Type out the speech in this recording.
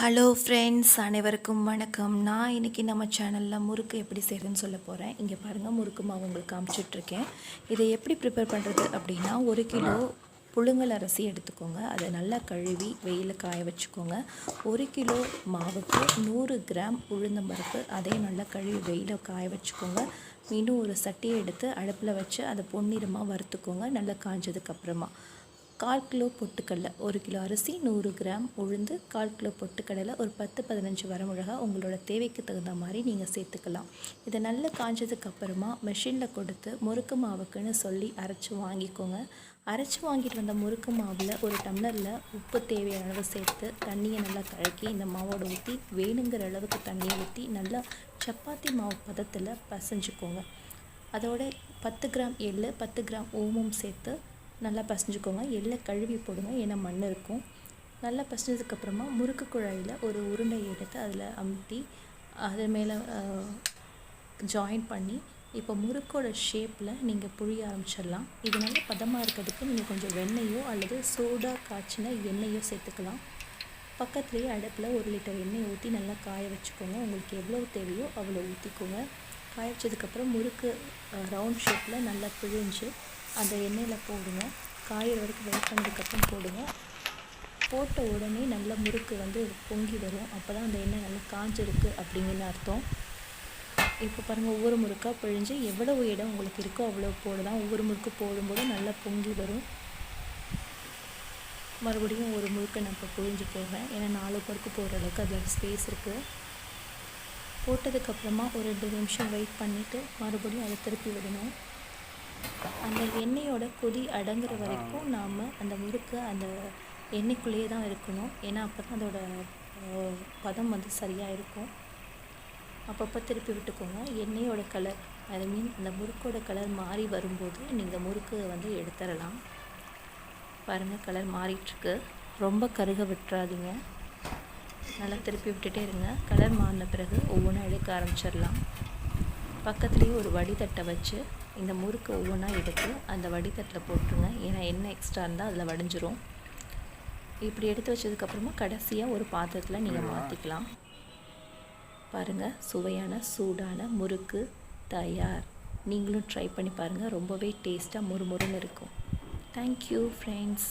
Hello friends அனைவருக்கும் வணக்கம். நான் இன்றைக்கி நம்ம சேனலில் முறுக்கு எப்படி செய்கிறதுன்னு சொல்ல போகிறேன் இங்கே பாருங்கள் முறுக்கு மாவு உங்களுக்கு காமிச்சிட்ருக்கேன். இதை எப்படி ப்ரிப்பேர் பண்ணுறது அப்படின்னா ஒரு கிலோ புழுங்கல் அரிசி எடுத்துக்கோங்க. அதை நல்லா கழுவி வெயிலில் காய வச்சுக்கோங்க. ஒரு கிலோ மாவுக்கு நூறு கிராம் உளுந்தம்பருப்பு அதையும் நல்லா கழுவி வெயிலில் காய வச்சுக்கோங்க. மீண்டும் ஒரு சட்டியை எடுத்து அடுப்பில் வச்சு அதை பொன்னிறமாக வறுத்துக்கோங்க. நல்லா காஞ்சதுக்கப்புறமா கால் கிலோ பொட்டுக்கடலை ஒரு கிலோ அரிசி நூறு கிராம் உளுந்து கால் கிலோ பொட்டுக்கடலை ஒரு பத்து பதினஞ்சு வரமிளகா உங்களோட தேவைக்கு தகுந்த மாதிரி நீங்கள் சேர்த்துக்கலாம். இதை நல்லா காஞ்சதுக்கு அப்புறமா கொடுத்து முறுக்கு மாவுக்குன்னு சொல்லி அரைச்சி வாங்கிக்கோங்க. அரைச்சி வாங்கிட்டு வந்த முறுக்கு மாவில் ஒரு டம்ளரில் உப்பு தேவையான அளவு சேர்த்து தண்ணியை நல்லா கலக்கி இந்த மாவோட ஊற்றி வேணுங்கிற அளவுக்கு தண்ணியை ஊற்றி நல்லா சப்பாத்தி மாவு பதத்தில் பசைஞ்சுக்கோங்க. அதோட பத்து கிராம் எள்ளு பத்து கிராம் ஓமம் சேர்த்து நல்லா பசைஞ்சுக்கோங்க. எள்ளை கழுவி போடுங்க. ஏன்னா மண் இருக்கும். நல்லா பசஞ்சதுக்கப்புறமா முறுக்கு குழாயில் ஒரு உருண்டை எடுத்து அதில் அமுத்தி அது மேலே ஜாயின் பண்ணி இப்போ முறுக்கோட ஷேப்பில் நீங்கள் புழிய ஆரம்பிச்சிடலாம். இது நல்லா பதமாக இருக்கிறதுக்கு நீங்கள் கொஞ்சம் வெண்ணெயோ அல்லது சோடா காய்ச்சின எண்ணெயோ சேர்த்துக்கலாம். பக்கத்துலேயே அடுப்பில் ஒரு லிட்டர் எண்ணெய் ஊற்றி நல்லா காய வச்சுக்கோங்க. உங்களுக்கு எவ்வளோ தேவையோ அவ்வளோ ஊற்றிக்கோங்க காய வச்சதுக்கப்புறம் முறுக்கு ரவுண்ட் ஷேப்பில் நல்லா பிழிஞ்சு அந்த எண்ணெயில் போடுங்க. காயிற வரைக்கும் வெயிட் பண்ணதுக்கப்புறம் போடுங்க. போட்ட உடனே நல்ல முறுக்கு வந்து பொங்கி வரும். அப்போ தான் அந்த எண்ணெய் நல்லா காஞ்சிருக்கு அப்படிங்கிற அர்த்தம். இப்போ பாருங்கள் ஒவ்வொரு முறுக்காக பிழிஞ்சு எவ்வளவு இடம் உங்களுக்கு இருக்கோ அவ்வளோ போடலாம் ஒவ்வொரு முறுக்கு போடும்போது நல்லா பொங்கி வரும். மறுபடியும் ஒரு முறுக்கை நான் இப்போ புழிஞ்சு போடுறேன். ஏன்னா நாலு முறுக்கு போடுற அளவுக்கு அதில் ஸ்பேஸ் இருக்குது போட்டதுக்கப்புறமா ஒரு ரெண்டு நிமிஷம் வெயிட் பண்ணிவிட்டு மறுபடியும் அதை திருப்பி விடணும். அந்த எண்ணெயோட கொதி அடங்குற வரைக்கும் நாம் அந்த முறுக்கு அந்த எண்ணெய்க்குள்ளேயே தான் இருக்கணும். ஏன்னா அப்போ தான் அதோட பதம் வந்து சரியாக இருக்கும். அப்பப்போ திருப்பி விட்டுக்கோங்க. எண்ணெயோட கலர் ஐ மீன் அந்த முறுக்கோட கலர் மாறி வரும்போது நீங்கள் முறுக்கு வந்து எடுத்துடலாம். பாருங்கள் கலர் மாறிட்டுருக்கு. ரொம்ப கருக விட்டுறாதீங்க. நல்லா திருப்பி விட்டுட்டே இருங்க. கலர் மாறின பிறகு ஒவ்வொன்றும் எடுக்க ஆரம்பிச்சிடலாம். பக்கத்துலேயே ஒரு வடிதட்டை வச்சு இந்த முறுக்கு ஒவ்வொன்றா எடுத்து அந்த வடித்தட்டில் போட்டுருங்க. ஏன்னா எண்ணெய் எக்ஸ்ட்ரா இருந்தால் அதில் வடிஞ்சிரும். இப்படி எடுத்து வச்சதுக்கப்புறமா கடைசியாக ஒரு பாத்திரத்தில் நீங்கள் மாற்றிக்கலாம் பாருங்கள் சுவையான சூடான முறுக்கு தயார். நீங்களும் ட்ரை பண்ணி பாருங்கள் ரொம்பவே டேஸ்ட்டாக முறுமுறுன்னு இருக்கும். Thank you friends